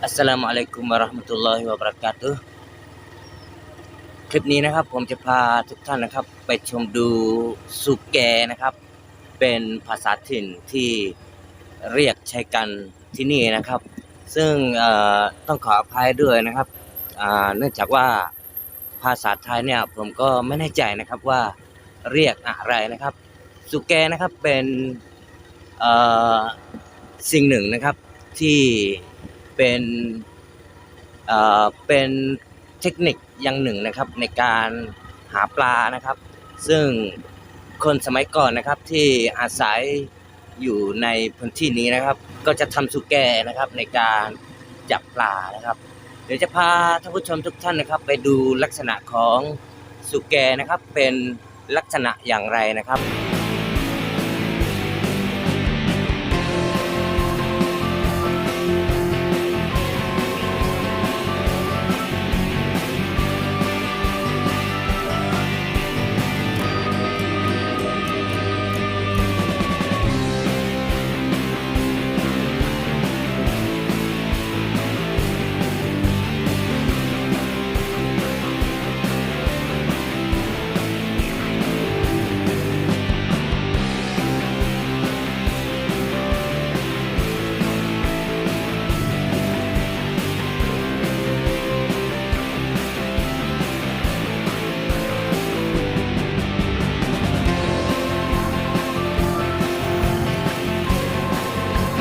Assalamualaikum warahmatullahi wabarakatuh คลิปนี้นะครับผมจะพาทุกท่านนะครับ ไปชมดูสุแกนะครับ เป็นภาษาถิ่นที่เรียกใช้กันที่นี่นะครับ ซึ่งต้องขออภัยด้วยนะครับเนื่องจากว่าภาษาไทยเนี่ยผมก็ไม่แน่ใจนะครับว่าเรียกอะไรนะครับ สุแกนะครับเป็นสิ่งหนึ่งนะครับที่ เป็นเอ่อเป็นเทคนิคอย่างหนึ่งนะครับในการหาปลานะครับ ซึ่งคนสมัยก่อนนะครับที่อาศัยอยู่ในพื้นที่นี้นะครับ ก็จะทำสุแกนะครับในการจับปลานะครับ เดี๋ยวจะพาท่านผู้ชมทุกท่านนะครับ ไปดูลักษณะของสุแกนะครับเป็นลักษณะอย่างไรนะครับ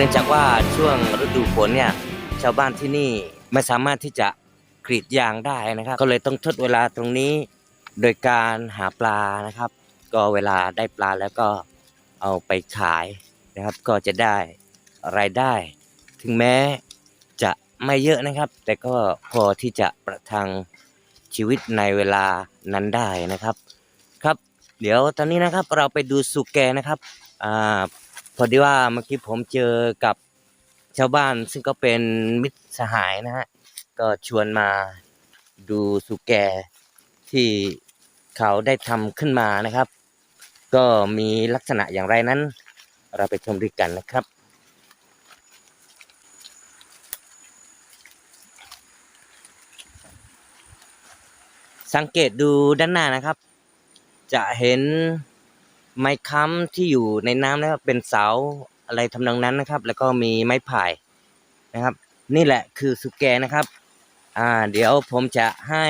นื่องจากว่าช่วงฤดูฝนเนี่ยชาวบ้านที่นี่ไม่สามารถที่จะกรีดยางได้นะครับ ก็เลยต้องทดเวลาตรงนี้ โดยการหาปลานะครับ ก็เวลาได้ปลาแล้วก็เอาไปขายนะครับ ก็จะได้รายได้ ถึงแม้จะไม่เยอะนะครับ แต่ก็พอที่จะประทังชีวิตในเวลานั้นได้นะครับ ครับ เดี๋ยวตอนนี้นะครับเราไปดูสุแกนะครับอ่า พอดีว่าเมื่อกี้ผมเจอกับชาวบ้านซึ่งก็เป็นมิตรสหายนะฮะ ก็ชวนมาดูสุแกที่เขาได้ทำขึ้นมานะครับ ก็มีลักษณะอย่างไรนั้น เราไปชมด้วยกันนะครับสังเกตดูด้านหน้านะครับ จะเห็น ไม้ค้ำที่อยู่ในน้ำนะครับเป็นเสาอะไรทำนองนั้นนะครับ แล้วก็มีไม้ไผ่นะครับ นี่แหละคือสุแกนะครับ อ่า เดี๋ยวผมจะให้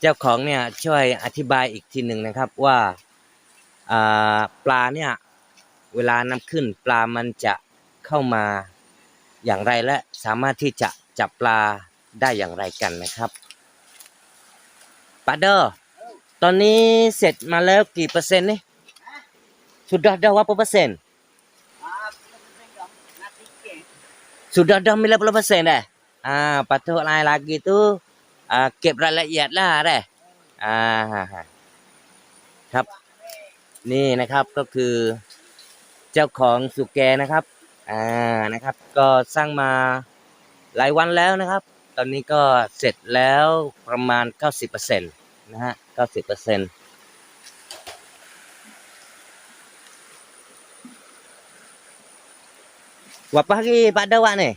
เจ้าของเนี่ยช่วยอธิบายอีกทีหนึ่งนะครับว่าอ่าปลาเนี่ยเวลานำขึ้นปลามันจะเข้ามาอย่างไรและสามารถที่จะจับปลาได้อย่างไรกันนะครับปาเดอร์ตอนนี้เสร็จมาแล้วกี่เปอร์เซ็นต์นี่ Sudah dah berapa persen? Sudah dah 90 persen dah. Ah, patut lain lagi tu ah, kep railaiyat lah dah. อ่าครับ นี่นะครับก็คือเจ้าของสุแกนะครับ อ่านะครับ ก็สร้างมาหลายวันแล้วนะครับ ตอนนี้ก็เสร็จแล้วประมาณ 90%นะฮะ90% Berapa hari Pak Ada awak ni?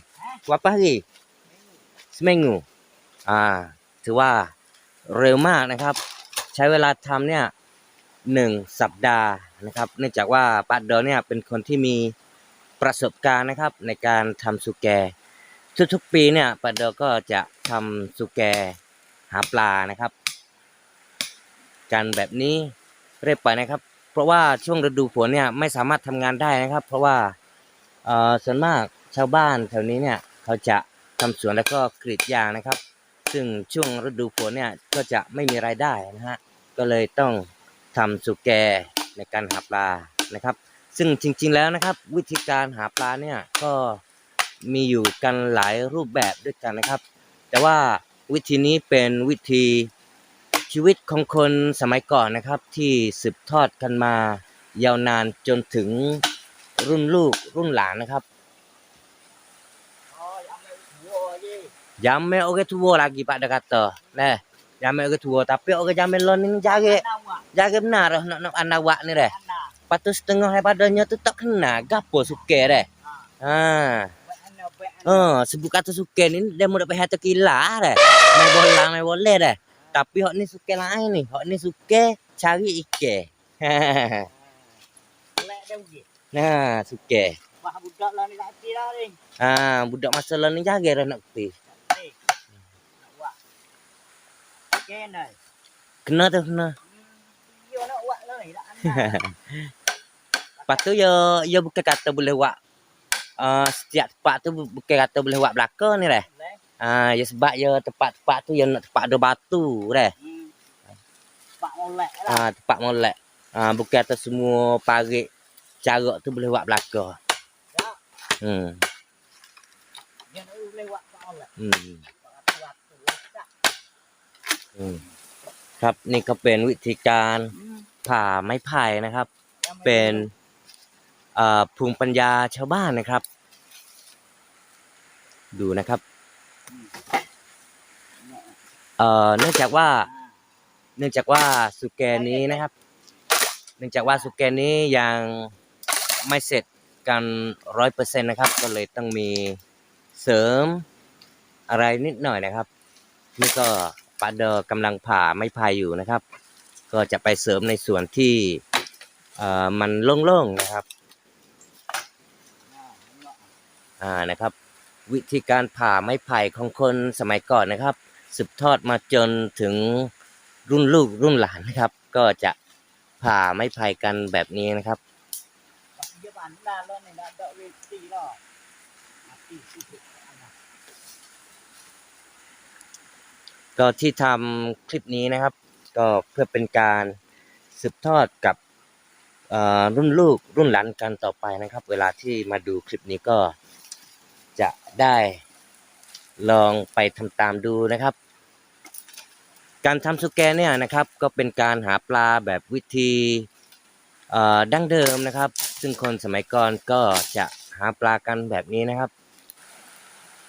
Berapa hari? Seminggu. อ่าถือว่าเร็วมากนะครับ ใช้เวลาทำเนี่ยหนึ่งสัปดาห์นะครับ เนื่องจากว่าป้าเดอเนี่ยเป็นคนที่มีประสบการณ์นะครับในการทำสุแก ทุกๆปีเนี่ยป้าเดอก็จะทำสุแกหาปลานะครับกันแบบนี้เรื่อยไปนะครับ เพราะว่าช่วงฤดูฝนเนี่ยไม่สามารถทำงานได้นะครับ เพราะว่า เอ่อส่วนมากชาวบ้านแถวนี้เนี่ยเขาจะทำสวนแล้วก็กรีดยางนะครับ ซึ่งช่วงฤดูฝนเนี่ยก็จะไม่มีรายได้นะฮะก็เลยต้องทำสุแกในการหาปลานะครับ ซึ่งจริงๆแล้วนะครับ วิธีการหาปลาเนี่ยก็มีอยู่กันหลายรูปแบบด้วยกันนะครับ แต่ว่าวิธีนี้เป็นวิธีชีวิตของคนสมัยก่อนนะครับ ที่สืบทอดกันมายาวนานจนถึง รุ่นลูกรุ่นหลานนะครับ Jamil orang tua lagi Pak dah kata. Nah, jamil orang tua tapi orang jamil lon ni jaga jaga benar dah nak nak anak awak ni dah. Lepas tu setengah daripadanya tu tak kena gapo suke dah. Ha. Uh, sebut kata sukan ni dia mudah payah terkila dah. Main bola, main bola dah. Tapi hok ni sukan lain ni. Hok ni sukan cari ikan. Lek dah pergi. Nah, sukan. Wah budak lah ni tak hati dah ni. Ha, budak masa lalu ni jaga dah nak pergi. Ni. Nak buat. Ken dah. Kena tu kena. Yo nak buat lah ni. Lepas tu ya ya bukan kata boleh buat uh, setiap tempat tu bu- bukan kata boleh buat belakang ni. Lek. Ah, ya sebab ya tempat-tempat tu yang nak tempat ada batu dah. Hmm. Pak molek lah. Ah, tempat molek. Ah, bukan kata semua parit carak tu boleh buat belakang. Tak. Hmm. Dia nak boleh buat pak molek. Hmm. Pak waktu tak. อืมครับนี่ก็เป็นวิธีการ Hmm. ผ่าไม้ไผ่นะครับ Yang เป็น main เอ่อภูมิปัญญาชาวบ้านนะครับ ดูนะครับเอ่อเนื่องจากว่า Ah. เนื่องจากว่าสุแกนนี้นะครับ เนื่องจากว่าสุแกนนี้ยัง ไม่เสร็จกันร้อยเปอร์เซ็นต์นะครับ ก็เลยต้องมีเสริมอะไรนิดหน่อยนะครับ นี่ก็ปาเดอร์กำลังผ่าไม้พายอยู่นะครับ ก็จะไปเสริมในส่วนที่มันโล่งๆนะครับอ่านะครับ วิธีการผ่าไม้ไผ่ของคนสมัยก่อนนะครับ สืบทอดมาจนถึงรุ่นลูกรุ่นหลานนะครับ ก็จะผ่าไม้ไผ่กันแบบนี้นะครับ andalo ni nak ada reti lah. Mati sikit anak. ก็ที่ทำคลิปนี้นะครับ ก็เพื่อเป็นการสืบทอดกับรุ่นลูกรุ่นหลานกันต่อไปนะครับ เวลาที่มาดูคลิปนี้ก็จะได้ลองไปทำตามดูนะครับ การทำสุกแกเนี่ยนะครับ ก็เป็นการหาปลาแบบวิธีดั้งเดิมนะครับ ซึ่งคนสมัยก่อนก็จะหาปลากันแบบนี้นะครับ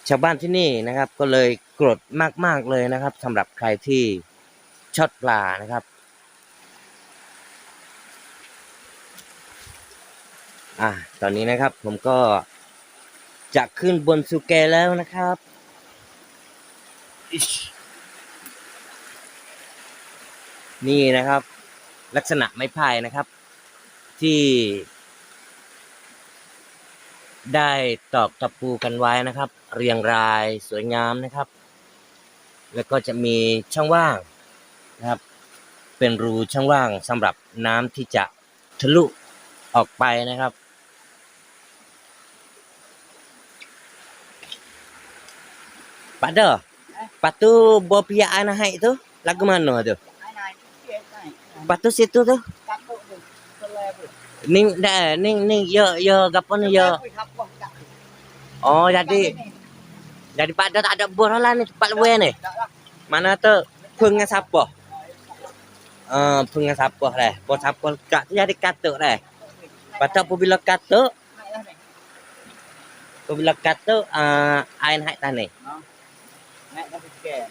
ชาวบ้านที่นี่นะครับ ก็เลยโกรธมากๆเลยนะครับสำหรับใครที่ชอบปลานะครับอะตอนนี้นะครับผมก็จะขึ้นบนสุแกแล้วนะครับ Ish. นี่นะครับ ลักษณะไม้พายนะครับ ที่ ได้ตอกตะปูกันไว้นะครับ เรียงรายสวยงามนะครับ แล้วก็จะมีช่องว่างนะครับ เป็นรูช่องว่างสำหรับน้ำที่จะทะลุออกไปนะครับ Pak Dah, lepas tu buah pihak anak haid tu, lagu mana tu? Ai naik sikit naik. Lepas tu situ tu, Takut tu. Selai tu. ni dah ni ni ya ya gapo ni ya. Oh jadi Tak ni. jadi Pak Dah tak ada buah lah ni tempat luar ni. Tak lah. Mana tu? Peng dengan siapa? Ah, peng dengan siapa dah. Buah siapa kat tu jadi katuk dah. Lepas tu apabila katuk, Naik lah ni. apabila katuk ah air naik tanah. Naik dah sikit.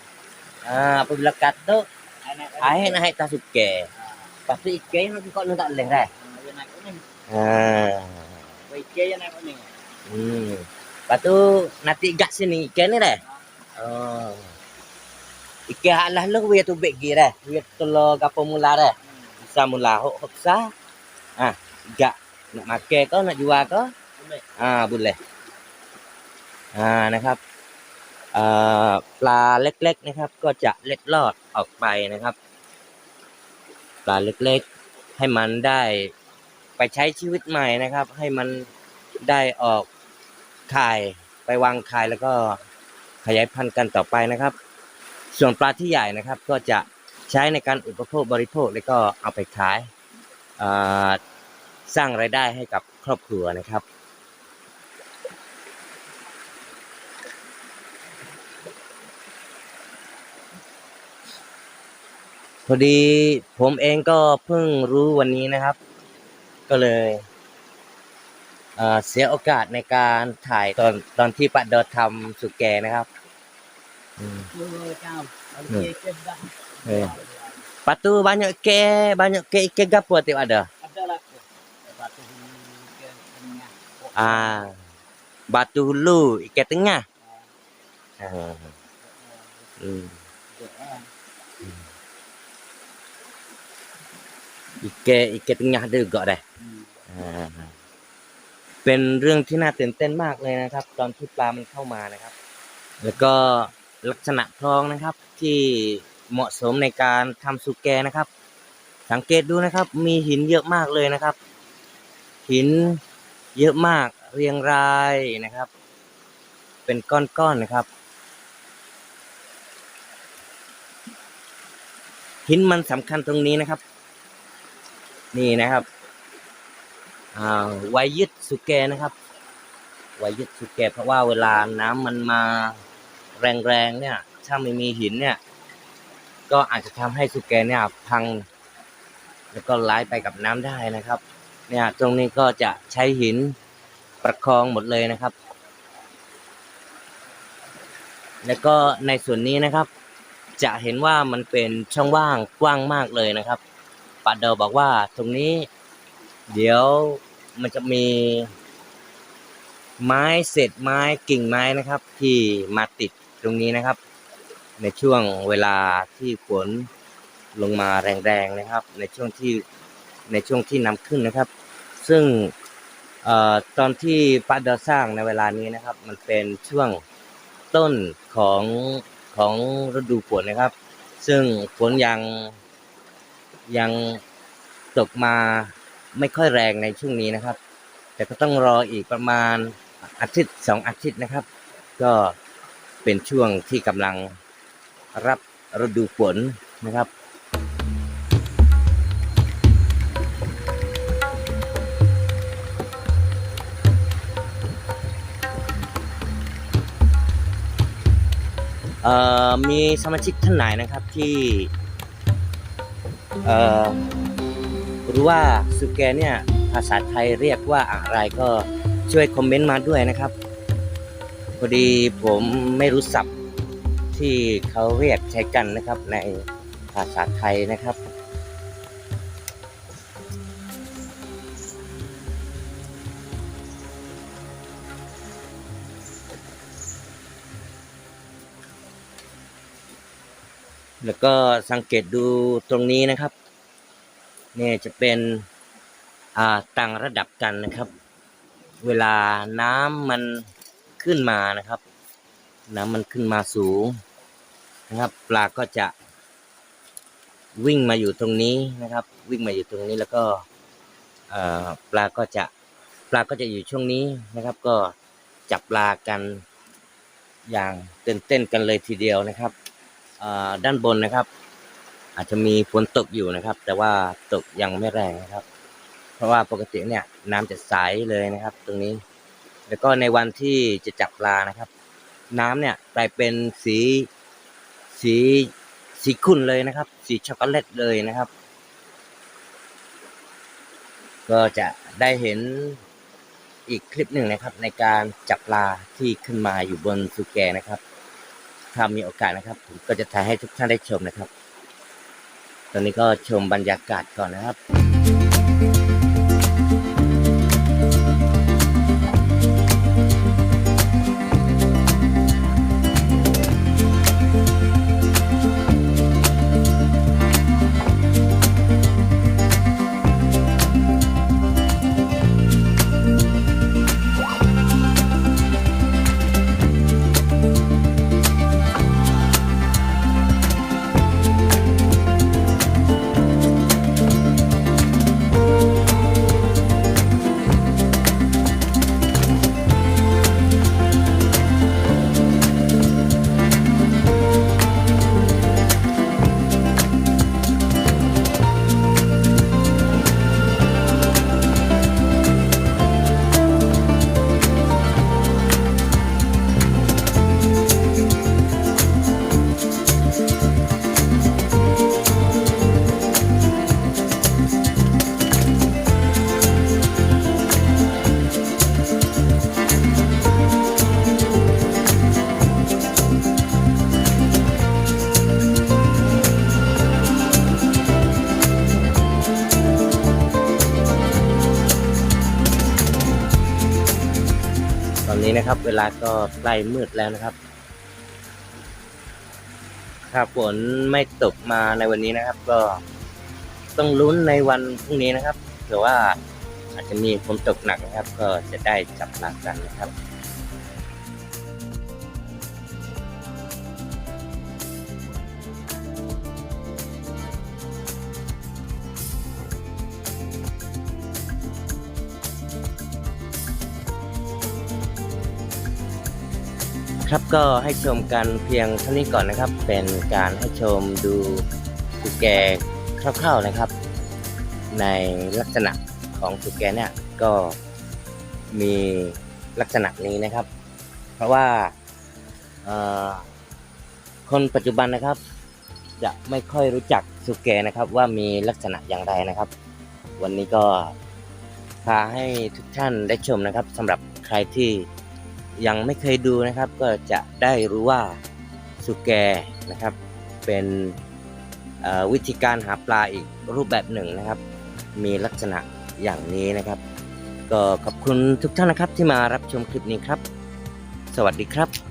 Ah apabila katuk Ai naik dah air sikit. naik tak suka. Lepas tu ikan nanti kau nak tak boleh dah. Ah, dia naik kat ni. Ah. Baik je naik kat ni. Hmm. Lepas tu nanti gat sini ikan ni dah. Oh. Ikan halah lu we tu beg gi dah. We telur gapo mula dah. Bisa mula hok hok sa. Ah, gak nak makan kau nak jual kau? Boleh. Ah, boleh. Ah, นะครับเอ่อปลาเล็กๆนะครับ ก็จะเล็ดลอดออกไปนะครับ ปลาเล็กๆให้มันได้ไปใช้ชีวิตใหม่นะครับ ให้มันได้ออก ไข่ไปวางไข่แล้วก็ขยายพันธุ์กันต่อไปนะครับ ส่วนปลาที่ใหญ่นะครับก็จะใช้ในการอุปโภคบริโภคแล้วก็เอาไปขายาสร้างรายได้ให้กับครอบครัวนะครับ พอดีผมเองก็เพิ่งรู้วันนี้นะครับ ก็เลย เอ่อเสียโอกาสในการถ่ายตอนตอนที่ปัดเดอทำสุกแกนะครับอืม Dua kau. Hmm. Okey, kes dah. Eh. Lepas tu banyak ke banyak ke ikan gapo tiap ada. Ada lah tu. Lepas tu ke tengah. Ah. Batu Hulu Ikan Tengah. Ha. Hmm. Ikan Ikan Tengah ada juga dah. อ่า เป็นเรื่องที่น่าตื่นเต้นมากเลยนะครับ ตอนที่ปลามันเข้ามานะครับ แล้วก็ลักษณะคลองนะครับที่เหมาะสมในการทำสุกแกนะครับ สังเกตดูนะครับ มีหินเยอะมากเลยนะครับ หินเยอะมากเรียงรายนะครับ เป็นก้อนๆนะครับ หินมันสำคัญตรงนี้นะครับ นี่นะครับ ไวยึดสุแกนะครับ ไวยึดสุแกเพราะว่าเวลาน้ำมันมาแรงๆเนี่ย ถ้าไม่มีหินเนี่ย ก็อาจจะทำให้สุแกเนี่ยพัง แล้วก็ไหลไปกับน้ำได้นะครับ เนี่ยตรงนี้ก็จะใช้หินประคองหมดเลยนะครับ แล้วก็ในส่วนนี้นะครับ จะเห็นว่ามันเป็นช่องว่างกว้างมากเลยนะครับปาเดอบอกว่าตรงนี้ เดี๋ยวมันจะมีไม้เศษไม้กิ่งไม้นะครับ ที่มาติดตรงนี้นะครับ ในช่วงเวลาที่ฝนลงมาแรงๆนะครับ ในช่วงที่ในช่วงที่น้ำขึ้นนะครับ ซึ่งออตอนที่ปาเดอสร้างในเวลานี้นะครับ มันเป็นช่วงต้นของของฤดูฝนนะครับ ซึ่งฝนยังยังตกมา ไม่ค่อยแรงในช่วงนี้นะครับ แต่ก็ต้องรออีกประมาณอาทิตย์สองอาทิตย์นะครับ ก็เป็นช่วงที่กำลังรับฤดูฝนนะครับมีสมาชิกท่านไหนนะครับที่ หรือว่าสุแกเนี่ยภาษาไทยเรียกว่าอะไรก็ช่วยคอมเมนต์มาด้วยนะครับพอดีผมไม่รู้ศัพท์ที่เขาเรียกใช้กันนะครับในภาษาไทยนะครับแล้วก็สังเกตดูตรงนี้นะครับ เนี่ยจะเป็นอ่าต่างระดับกันนะครับ เวลาน้ำมันขึ้นมานะครับ น้ำมันขึ้นมาสูงนะครับ ปลาก็จะวิ่งมาอยู่ตรงนี้นะครับ วิ่งมาอยู่ตรงนี้แล้วก็ปลาก็จะปลาก็จะอยู่ช่วงนี้นะครับ ก็จับปลากันอย่างเต้นเต้นๆกันเลยทีเดียวนะครับด้านบนนะครับ อาจจะมีฝนตกอยู่นะครับ แต่ว่าตกยังไม่แรงนะครับ เพราะว่าปกติเนี่ยน้ำจะใสเลยนะครับ ตรงนี้ แล้วก็ในวันที่จะจับปลานะครับ น้ำเนี่ยกลายเป็นสีสีสีขุ่นเลยนะครับ สีช็อกโกแลตเลยนะครับ ก็จะได้เห็นอีกคลิปหนึ่งนะครับ ในการจับปลาที่ขึ้นมาอยู่บนสุแกนะครับถ้ามีโอกาสนะครับผมก็จะถ่ายให้ทุกท่านได้ชมนะครับ ตอนนี้ก็ชมบรรยากาศก่อนนะครับ นะครับ เวลาก็ใกล้มืดแล้วนะครับ ถ้าฝนไม่ตกมาในวันนี้นะครับ ก็ต้องลุ้นในวันพรุ่งนี้นะครับเผื่อว่าอาจจะมีฝนตกหนักนะครับ ก็จะได้จับหลากันนะครับ ครับก็ให้ชมกันเพียงเท่านี้ก่อนนะครับ เป็นการให้ชมดูสุแกคร่าวๆนะครับ ในลักษณะของสุแกเนี่ยก็มีลักษณะนี้นะครับ เพราะว่าคนปัจจุบันนะครับ จะไม่ค่อยรู้จักสุแกนะครับว่ามีลักษณะอย่างไรนะครับ วันนี้ก็พาให้ทุกท่านได้ชมนะครับสำหรับใครที่ ยังไม่เคยดูนะครับ ก็จะได้รู้ว่าสุแกนะครับ เป็นวิธีการหาปลาอีกรูปแบบหนึ่งนะครับ มีลักษณะอย่างนี้นะครับ ก็ขอบคุณทุกท่านนะครับที่มารับชมคลิปนี้ครับ สวัสดีครับ